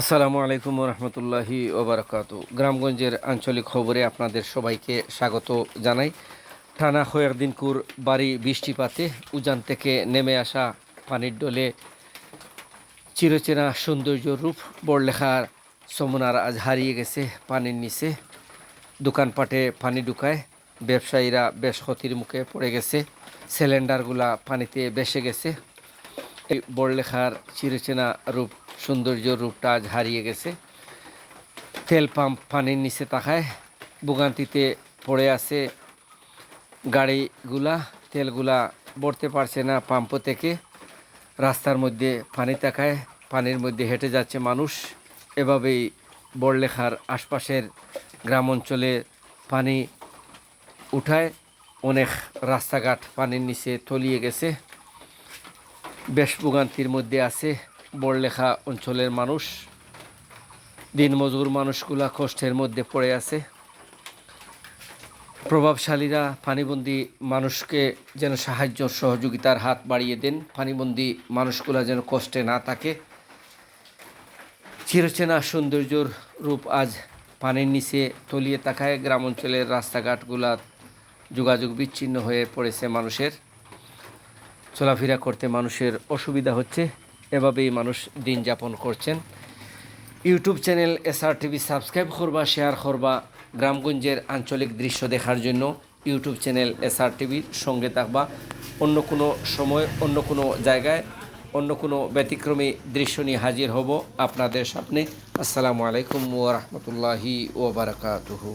আসসালামু আলাইকুম রহমতুল্লাহি ওবরাকাত। গ্রামগঞ্জের আঞ্চলিক খবরে আপনাদের সবাইকে স্বাগত জানাই। টানা দিনকুর বাড়ি বৃষ্টিপাতে উজান থেকে নেমে আসা পানির ডলে চিরচেনা সৌন্দর্য রূপ বড়লেখার সমুনার আজ হারিয়ে গেছে পানির নিচে। দোকানপাটে পানি ঢুকায়, ব্যবসায়ীরা বেশ ক্ষতির মুখে পড়ে গেছে। সিলিন্ডারগুলা পানিতে বেসে গেছে। এই বড়লেখার চিরচেনা রূপ সৌন্দর্য রূপটা আজ হারিয়ে গেছে। তেল পাম্প পানির নিচে তাকায়, ভোগান্তিতে পড়ে আছে গাড়িগুলা। তেলগুলা ভরতে পারছে না পাম্প থেকে। রাস্তার মধ্যে পানি তাকায়, পানির মধ্যে হেঁটে যাচ্ছে মানুষ। এভাবেই বড়লেখার আশপাশের গ্রাম অঞ্চলে পানি উঠায়। অনেক রাস্তাঘাট পানির নিচে তলিয়ে গেছে। বেশ ভোগান্তির মধ্যে আছে। বড়লেখা অঞ্চলের মানুষ দিনমজুর মানুষগুলা কষ্টের মধ্যে পড়ে আছে। প্রভাবশালীরা পানিবন্দী মানুষকে যেন সাহায্য সহযোগিতার হাত বাড়িয়ে দেন, পানিবন্দী মানুষগুলা যেন কষ্টে না থাকে। চিরচেনা সৌন্দর্যর রূপ আজ পানির নিচে তলিয়ে তাকায় গ্রাম অঞ্চলের রাস্তাঘাটগুলা যোগাযোগ বিচ্ছিন্ন হয়ে পড়েছে মানুষের। চলাফেরা করতে মানুষের অসুবিধা হচ্ছে। এভাবেই মানুষ দিন যাপন করছেন। YouTube channel SR TV subscribe করবা, শেয়ার করবা, গ্রামগঞ্জের আঞ্চলিক দৃশ্য দেখার জন্য ইউটিউব চ্যানেল এসআর টিভির সঙ্গে থাকবা। অন্য কোনো সময়, অন্য কোনো জায়গায়, অন্য কোনো ব্যতিক্রমী দৃশ্য নিয়ে হাজির হব আপনাদের সামনে। আসসালামু আলাইকুম ওয়া রাহমাতুল্লাহি ওয়া বারাকাতুহু।